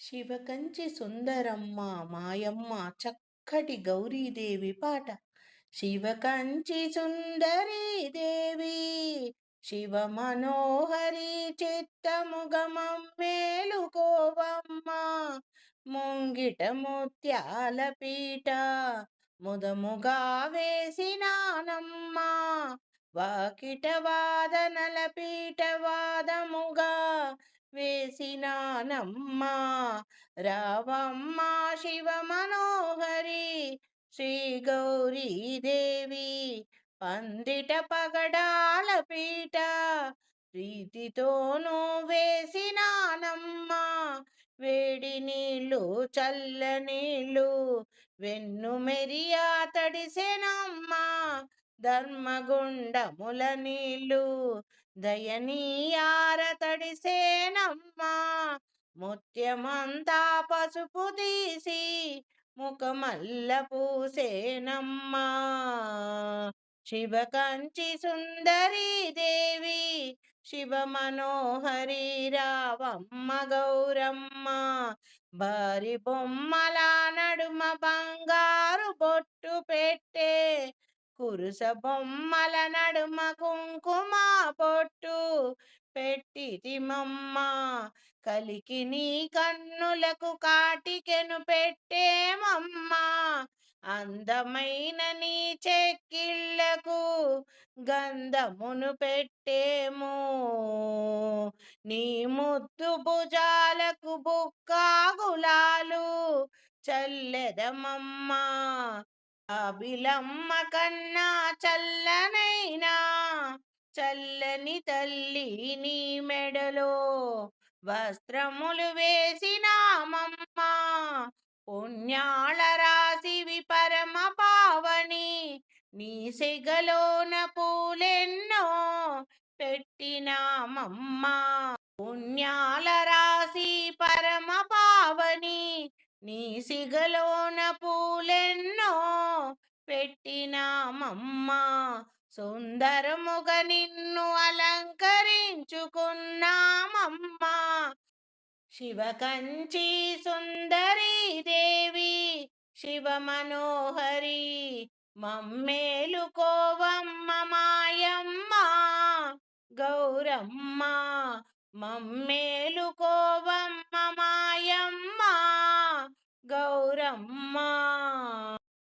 శివకంచి సుందరమ్మ మాయమ్మ చక్కటి గౌరీదేవి పాట. శివకంచి సుందరీదేవి శివ మనోహరి చిత్తముగమం మేలుకోవమ్మ ముంగిట ముత్యాల పీట ముదముగా వేసినానమ్మ వాకిట వాదనల పీట వాదముగా వేసినానమ్మా రావమ్మ శివ మనోహరి శ్రీ గౌరీదేవి పందిట పగడాల పీట ప్రీతితోనూ వేసినానమ్మా వేడి నీళ్ళు చల్ల నీళ్ళు వెన్ను మెరియా తడిసెనమ్మా ధర్మగుండముల నీళ్ళు దయనీయార తడిసేనమ్మా ముత్యమంతా పసుపు తీసి ముఖమల్ల పూసేనమ్మా. శివ కంచి సుందరీ దేవి శివ మనోహరి రావమ్మ గౌరమ్మ. బారి బొమ్మల నడుమ బంగారు బొట్టు పెట్టే కురుస బొమ్మల నడుమ కుంకుమ పొట్టు పెట్టితిమమ్మ కలికి నీ కన్నులకు కాటికెను పెట్టేమమ్మా అందమైన నీ చెక్కిళ్ళకు గంధమును పెట్టేము. నీ ముద్దు భుజాలకు బుక్కాగులాలు చల్లెదమమ్మా. అభిలమ్మ కన్నా చల్లనైనా చల్లని తల్లి నీ మెడలో వస్త్రములు వేసినామమ్మ పుణ్యాళ రాశివి పరమ పావని నీ సెగలోన పూలెన్నో పెట్టినామమ్మ. పుణ్యాల నీ సిగలోన పూలెన్నో పెట్టినామమ్మా. సుందరముగ నిన్ను అలంకరించుకున్నామమ్మా. శివ కంచి సుందరీ దేవి శివ మనోహరి మమ్మేలుకోవమ్మ మాయమ్మ. గౌరమ్మ మమ్మేలుకోవమ్మ